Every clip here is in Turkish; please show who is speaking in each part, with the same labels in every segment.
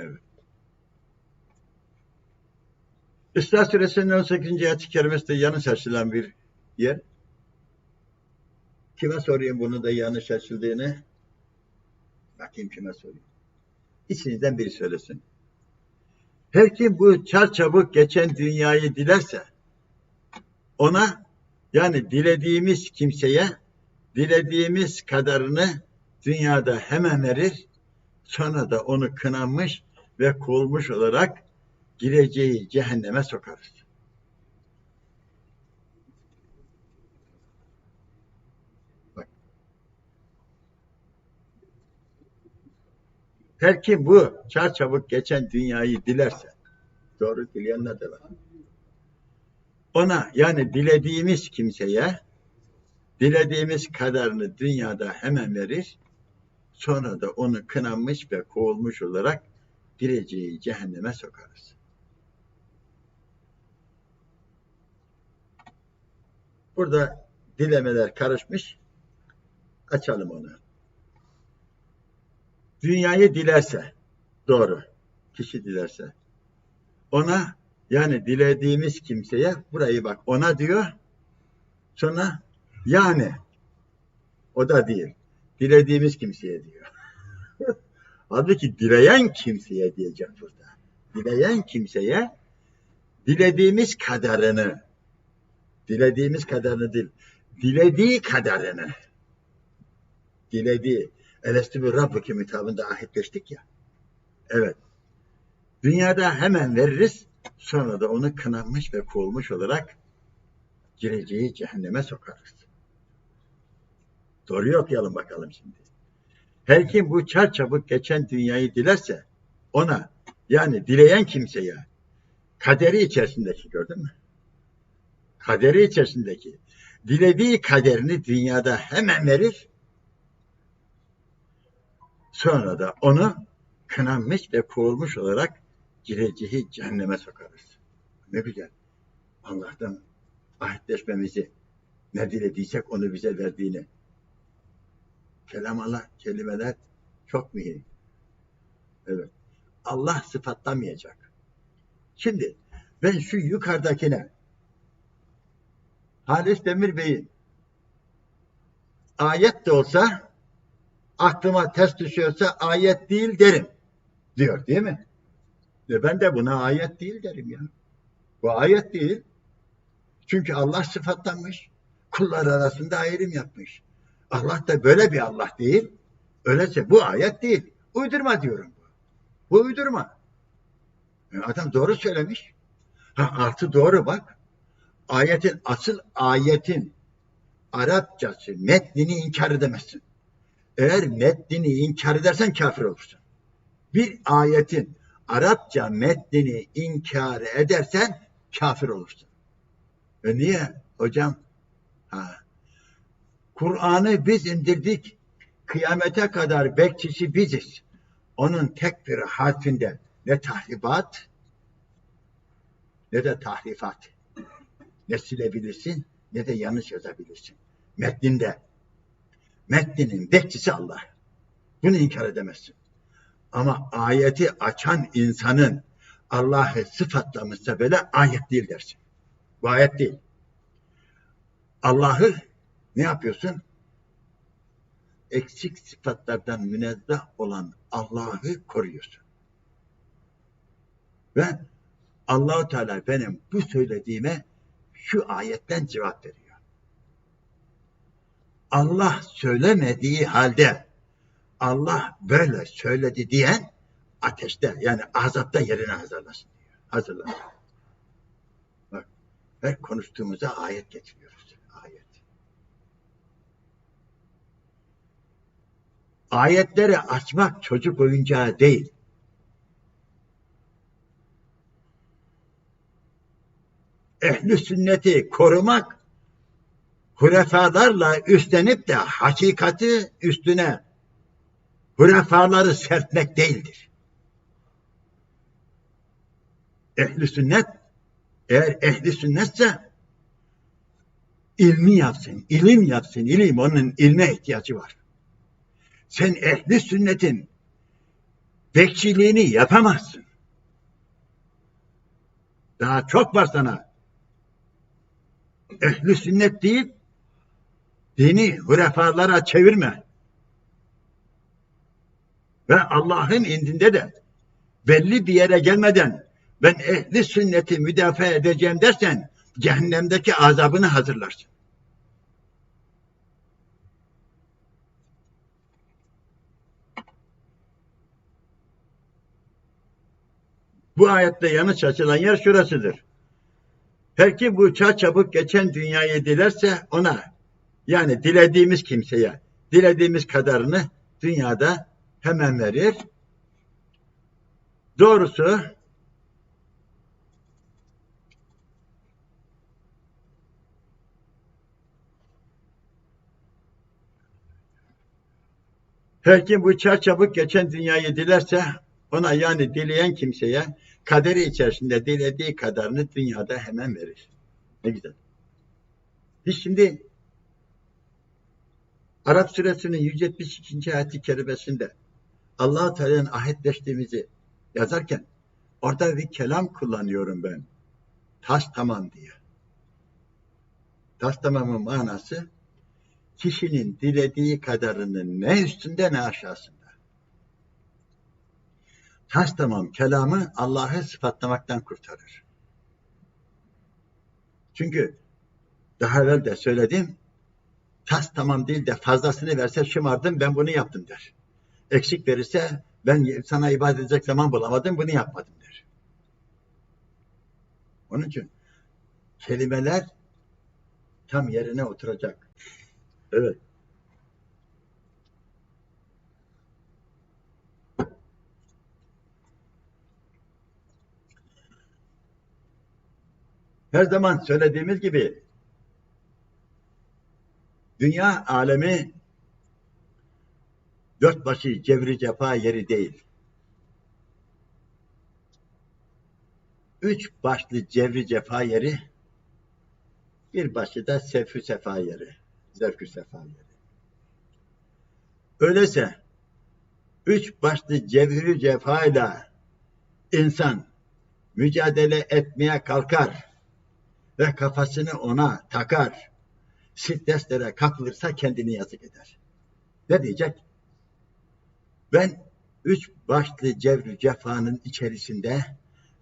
Speaker 1: Evet. İsra suresinin 18. ayet-i kerimesinde yanlış açılan bir yer. Kime sorayım bunu da yanlış açıldığını? Bakayım kime sorayım. İçinizden biri söylesin. Her kim bu çarçabuk geçen dünyayı dilerse ona yani dilediğimiz kimseye dilediğimiz kadarını dünyada hemen verir sonra da onu kınanmış ve kovulmuş olarak gireceği cehenneme sokarız. Bak. Her kim bu çarçabuk geçen dünyayı dilerse, doğru dileyenler de var. Ona yani dilediğimiz kimseye dilediğimiz kadarını dünyada hemen verir, sonra da onu kınanmış ve kovulmuş olarak gireceği cehenneme sokarız. Burada dilemeler karışmış. Açalım onu. Dünyayı dilerse, doğru, kişi dilerse, ona yani dilediğimiz kimseye, burayı bak ona diyor, sonra yani, o da değil, dilediğimiz kimseye diyor. Halbuki dileyen kimseye diyecek burada. Dileyen kimseye dilediğimiz kadarını, dilediğimiz kadarını değil, dilediği kadarını, dilediği, Elestü bir Rabbuki hitabında ahitleştik ya. Evet. Dünyada hemen veririz, sonra da onu kınanmış ve kovulmuş olarak gireceği cehenneme sokarız. Doğruyu okuyalım bakalım şimdi. Her kim bu çarçabuk geçen dünyayı dilerse ona yani dileyen kimseye kaderi içerisindeki gördün mü? Kaderi içerisindeki dilediği kaderini dünyada hemen verir sonra da onu kınanmış ve kovulmuş olarak gireceği cehenneme sokarız. Ne güzel. Allah'tan ahitleşmemizi ne dilediysek onu bize verdiğini kelam Allah, kelimeler çok mühim. Evet. Allah sıfatlamayacak. Şimdi ben şu yukarıdakine Halis Demir Bey'in ayet de olsa aklıma ters düşüyorsa ayet değil derim. Diyor değil mi? Ve ben de buna ayet değil derim ya. Bu ayet değil. Çünkü Allah sıfatlanmış. Kullar arasında ayrım yapmış. Allah da böyle bir Allah değil. Öyleyse bu ayet değil. Uydurma diyorum. Bu uydurma. Yani adam doğru söylemiş. Ha, artı doğru bak. Ayetin, asıl ayetin Arapçası, metnini inkar edemezsin. Eğer metnini inkar edersen kafir olursun. Bir ayetin Arapça metnini inkar edersen kafir olursun. E niye hocam? Ha, Kur'an'ı biz indirdik. Kıyamete kadar bekçisi biziz. Onun tek bir harfinde ne tahribat ne de tahrifat. Ne silebilirsin ne de yanlış yazabilirsin. Metninde. Metninin bekçisi Allah. Bunu inkar edemezsin. Ama ayeti açan insanın Allah'ı sıfatlamışsa böyle ayet değil dersin. Bu ayet değil. Allah'ı ne yapıyorsun? Eksik sıfatlardan münezzeh olan Allah'ı koruyorsun. Ve Allahu Teala benim bu söylediğime şu ayetten cevap veriyor. Allah söylemediği halde Allah böyle söyledi diyen ateşte yani azapta yerine hazırlasın diyor. Hazırlasın. Bak her konuştuğumuza ayet getiriyoruz. Ayet. Ayetleri açmak çocuk oyuncağı değil. Ehli sünneti korumak hurefalarla üstlenip de hakikati üstüne hurefaları serpmek değildir. Ehli sünnet eğer ehli sünnetse ilmi yapsın, ilim yapsın, ilim., onun ilme ihtiyacı var. Sen ehli sünnetin bekçiliğini yapamazsın. Daha çok var sana. Ehli sünnet deyip dini hurefalara çevirme. Ve Allah'ın indinde de belli bir yere gelmeden ben ehli sünneti müdafaa edeceğim dersen cehennemdeki azabını hazırlarsın. Bu ayette yanlış açılan yer şurasıdır. Her kim bu çabuk geçen dünyayı dilerse ona yani dilediğimiz kimseye dilediğimiz kadarını dünyada hemen verir. Doğrusu her kim bu çabuk geçen dünyayı dilerse ona yani dileyen kimseye kaderi içerisinde dilediği kadarını dünyada hemen verir. Ne güzel. Biz şimdi Arap suresinin 172. ayet-i kerimesinde allah Teala'nın ahitleştiğimizi yazarken orada bir kelam kullanıyorum ben. Tas tamam diye. Tas tamamın manası kişinin dilediği kadarının ne üstünde ne aşağısında. Tas tamam kelamı Allah'ı sıfatlamaktan kurtarır. Çünkü daha evvel de söyledim tas tamam değil de fazlasını verse şımardım ben bunu yaptım der. Eksik verirse ben sana ibadet edecek zaman bulamadım bunu yapmadım der. Onun için kelimeler tam yerine oturacak. Evet. Her zaman söylediğimiz gibi dünya alemi dört başı cevri cefa yeri değil. Üç başlı cevri cefa yeri, bir başı da sefü sefa yeri, zevkü sefa yeri. Öyleyse üç başlı cevri cefayla insan mücadele etmeye kalkar ve kafasını ona takar, streslere kapılırsa kendini yazık eder. Ne diyecek? Ben üç başlı cevri cefanın içerisinde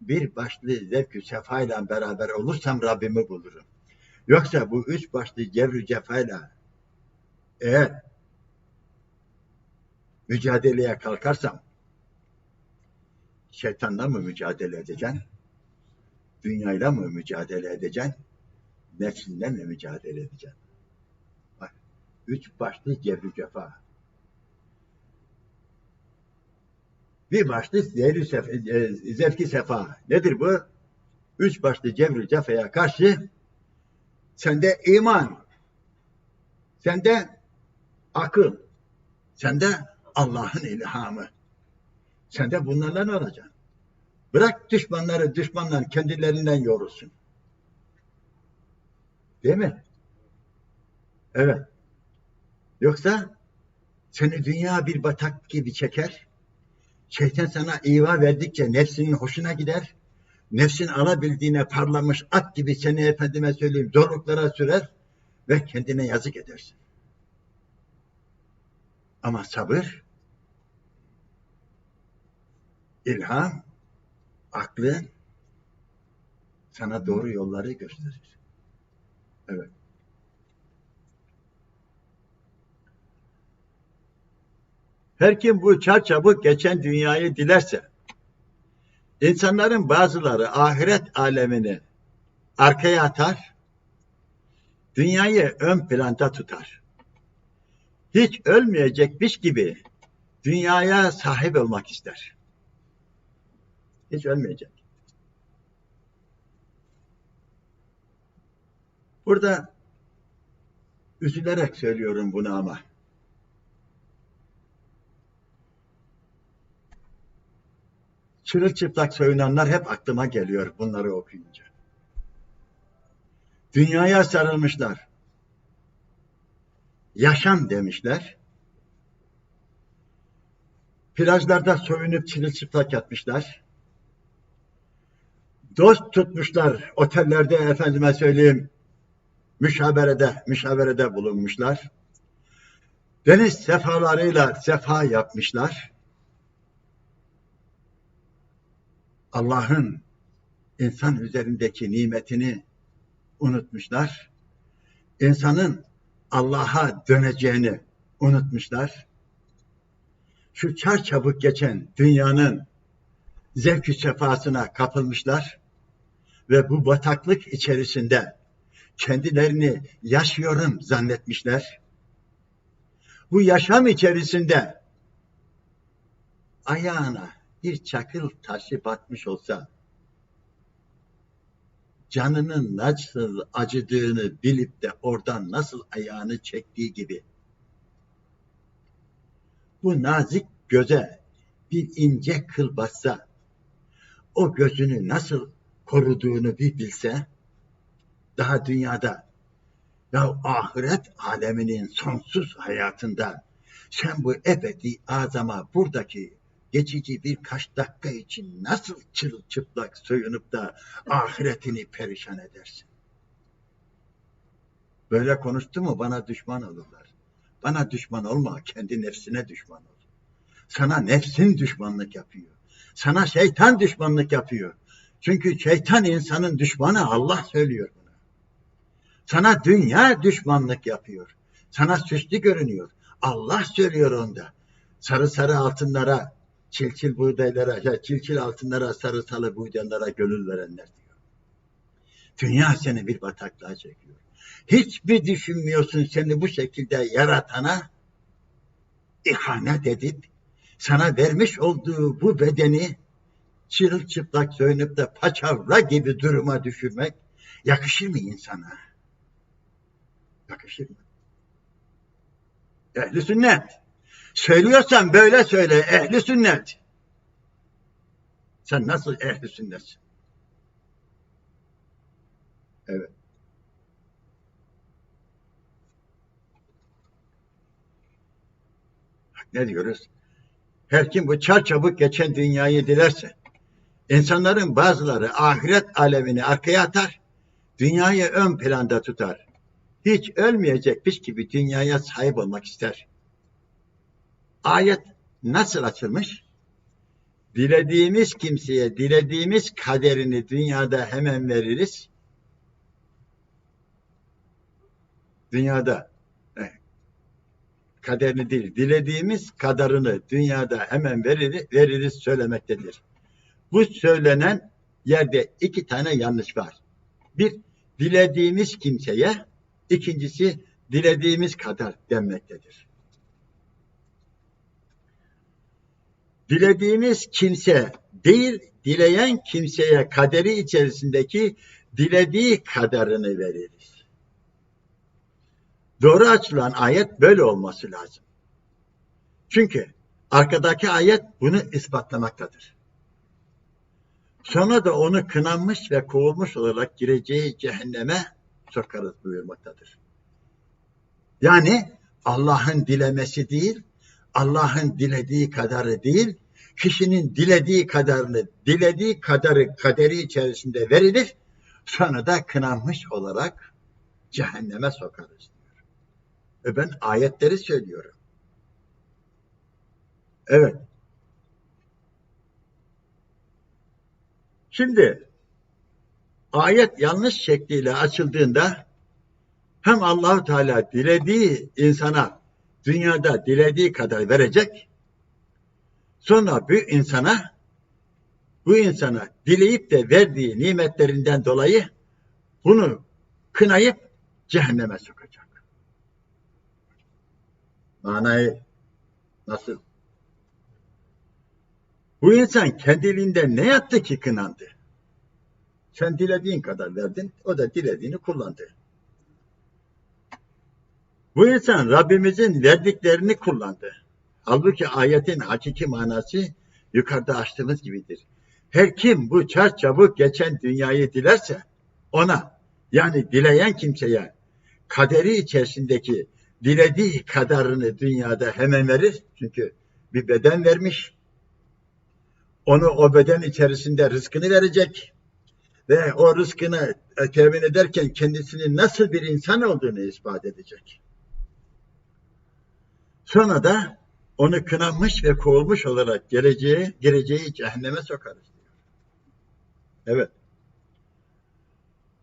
Speaker 1: bir başlı zevk-ü sefayla beraber olursam Rabbimi bulurum. Yoksa bu üç başlı cevri cefayla eğer mücadeleye kalkarsam şeytanla mı mücadele edeceksin? Dünyayla mı mücadele edeceksin? Nefsinle mi mücadele edeceksin? Bak, üç başlı cevri cefa. Bir başlı zevri sefa, e, zevki sefa. Nedir bu? Üç başlı cevri cefaya karşı sende iman, sende akıl, sende Allah'ın ilhamı. Sende bunlarla ne olacaksın? Bırak düşmanları, düşmanlar kendilerinden yorulsun. Değil mi? Evet. Yoksa seni dünya bir batak gibi çeker. Şeytan sana iva verdikçe nefsinin hoşuna gider. Nefsin alabildiğine parlamış at gibi seni efendime söyleyeyim zorluklara sürer ve kendine yazık edersin. Ama sabır, ilham, aklın sana doğru yolları gösterir. Evet. Her kim bu çarçabuk geçen dünyayı dilerse, insanların bazıları ahiret alemini arkaya atar, dünyayı ön planda tutar. Hiç ölmeyecekmiş gibi dünyaya sahip olmak ister. Hiç ölmeyecek. Burada üzülerek söylüyorum bunu ama. Çırılçıplak soyunanlar hep aklıma geliyor bunları okuyunca. Dünyaya sarılmışlar. Yaşam demişler. plajlarda soyunup çırılçıplak yatmışlar. Dost tutmuşlar otellerde efendime söyleyeyim müşaverede, müşaverede bulunmuşlar. Deniz sefalarıyla sefa yapmışlar. Allah'ın insan üzerindeki nimetini unutmuşlar. İnsanın Allah'a döneceğini unutmuşlar. Şu çarçabuk geçen dünyanın zevk-ü sefasına kapılmışlar ve bu bataklık içerisinde kendilerini yaşıyorum zannetmişler. Bu yaşam içerisinde ayağına bir çakıl taşı batmış olsa canının nasıl acıdığını bilip de oradan nasıl ayağını çektiği gibi bu nazik göze bir ince kıl bassa o gözünü nasıl koruduğunu bir bilse daha dünyada ya ahiret aleminin sonsuz hayatında sen bu ebedi azama buradaki geçici birkaç dakika için nasıl çırılçıplak soyunup da ahiretini perişan edersin? Böyle konuştu mu bana düşman olurlar. Bana düşman olma, kendi nefsine düşman ol. Sana nefsin düşmanlık yapıyor. Sana şeytan düşmanlık yapıyor. Çünkü şeytan insanın düşmanı Allah söylüyor bunu. Sana dünya düşmanlık yapıyor. Sana süslü görünüyor. Allah söylüyor onda. Sarı sarı altınlara, çil çil buğdaylara, ya çil çil altınlara, sarı sarı buğdaylara gönül verenler diyor. Dünya seni bir bataklığa çekiyor. Hiçbir düşünmüyorsun seni bu şekilde yaratana ihanet edip sana vermiş olduğu bu bedeni çırılçıplak soyunup da paçavra gibi duruma düşürmek yakışır mı insana? Yakışır mı? Ehli sünnet. Söylüyorsan böyle söyle ehli sünnet. Sen nasıl ehli sünnetsin? Evet. Ne diyoruz? Her kim bu çarçabuk geçen dünyayı dilerse, insanların bazıları ahiret alemini arkaya atar, dünyayı ön planda tutar. Hiç ölmeyecekmiş gibi dünyaya sahip olmak ister. Ayet nasıl açılmış? Dilediğimiz kimseye dilediğimiz kaderini dünyada hemen veririz. Dünyada kaderini değil, dilediğimiz kadarını dünyada hemen veririz, veririz söylemektedir. Bu söylenen yerde iki tane yanlış var. Bir, dilediğimiz kimseye, ikincisi dilediğimiz kadar denmektedir. Dilediğimiz kimse değil, dileyen kimseye kaderi içerisindeki dilediği kadarını veririz. Doğru açılan ayet böyle olması lazım. Çünkü arkadaki ayet bunu ispatlamaktadır. Sonra da onu kınanmış ve kovulmuş olarak gireceği cehenneme sokarız buyurmaktadır. Yani Allah'ın dilemesi değil, Allah'ın dilediği kadarı değil, kişinin dilediği kadarını, dilediği kadarı kaderi içerisinde verilir, sonra da kınanmış olarak cehenneme sokarız. E ben ayetleri söylüyorum. Evet. Şimdi ayet yanlış şekliyle açıldığında hem Allahu Teala dilediği insana dünyada dilediği kadar verecek. Sonra bu insana bu insana dileyip de verdiği nimetlerinden dolayı bunu kınayıp cehenneme sokacak. Manayı nasıl? Bu insan kendiliğinden ne yaptı ki kınandı? Sen dilediğin kadar verdin, o da dilediğini kullandı. Bu insan Rabbimizin verdiklerini kullandı. Halbuki ayetin hakiki manası yukarıda açtığımız gibidir. Her kim bu çarçabuk geçen dünyayı dilerse ona yani dileyen kimseye kaderi içerisindeki dilediği kadarını dünyada hemen verir. Çünkü bir beden vermiş. Onu o beden içerisinde rızkını verecek. Ve o rızkını e, temin ederken kendisinin nasıl bir insan olduğunu ispat edecek. Sonra da onu kınanmış ve kovulmuş olarak geleceği, gireceği cehenneme sokarız diyor. Evet.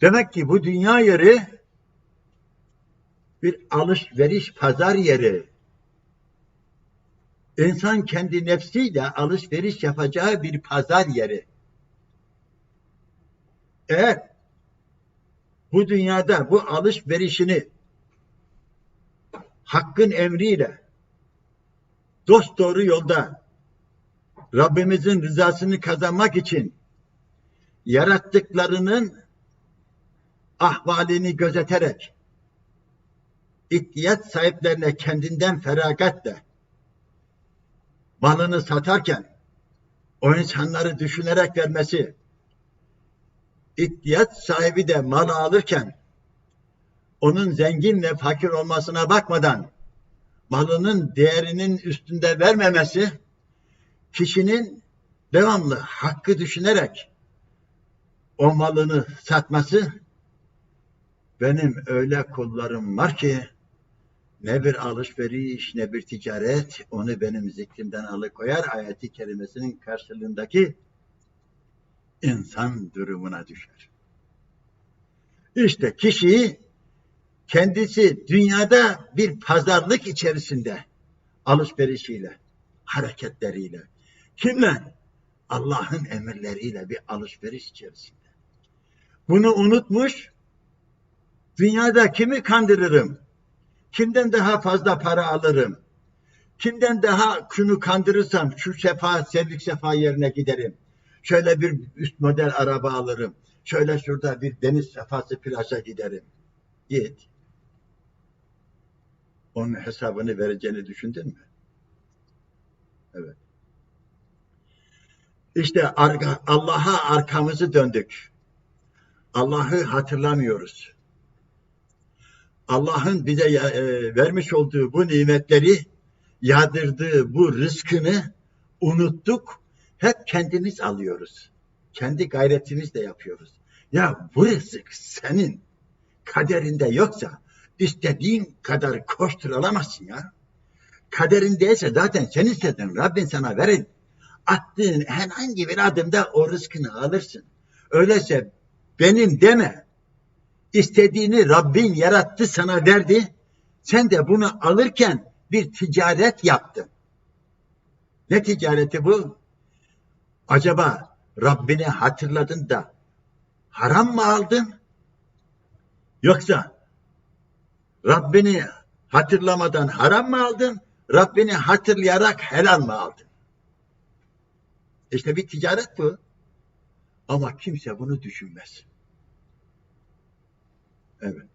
Speaker 1: Demek ki bu dünya yeri bir alışveriş pazar yeri. İnsan kendi nefsiyle alışveriş yapacağı bir pazar yeri. Eğer bu dünyada bu alışverişini hakkın emriyle dost doğru yolda Rabbimizin rızasını kazanmak için yarattıklarının ahvalini gözeterek ihtiyat sahiplerine kendinden feragatle malını satarken o insanları düşünerek vermesi ihtiyat sahibi de malı alırken onun zengin ve fakir olmasına bakmadan malının değerinin üstünde vermemesi kişinin devamlı hakkı düşünerek o malını satması benim öyle kullarım var ki ne bir alışveriş ne bir ticaret onu benim zikrimden alıkoyar ayeti kerimesinin karşılığındaki insan durumuna düşer. İşte kişi kendisi dünyada bir pazarlık içerisinde alışverişiyle, hareketleriyle, kimle? Allah'ın emirleriyle bir alışveriş içerisinde. Bunu unutmuş, dünyada kimi kandırırım? Kimden daha fazla para alırım? Kimden daha şunu kandırırsam şu sefa, sevdik sefa yerine giderim. Şöyle bir üst model araba alırım. Şöyle şurada bir deniz sefası plaja giderim. Git. Onun hesabını vereceğini düşündün mü? Evet. İşte Allah'a arkamızı döndük. Allah'ı hatırlamıyoruz. Allah'ın bize e, vermiş olduğu bu nimetleri, yadırdığı bu rızkını unuttuk. Hep kendimiz alıyoruz. Kendi gayretimizle yapıyoruz. Ya bu rızık senin kaderinde yoksa istediğin kadar koştur alamazsın ya. Kaderindeyse zaten sen istedin. Rabbin sana verin. Attığın herhangi bir adımda o rızkını alırsın. Öyleyse benim deme. İstediğini Rabbin yarattı sana verdi. Sen de bunu alırken bir ticaret yaptın. Ne ticareti bu? Acaba Rabbini hatırladın da haram mı aldın? Yoksa Rabbini hatırlamadan haram mı aldın? Rabbini hatırlayarak helal mı aldın? İşte bir ticaret bu. Ama kimse bunu düşünmez. Evet.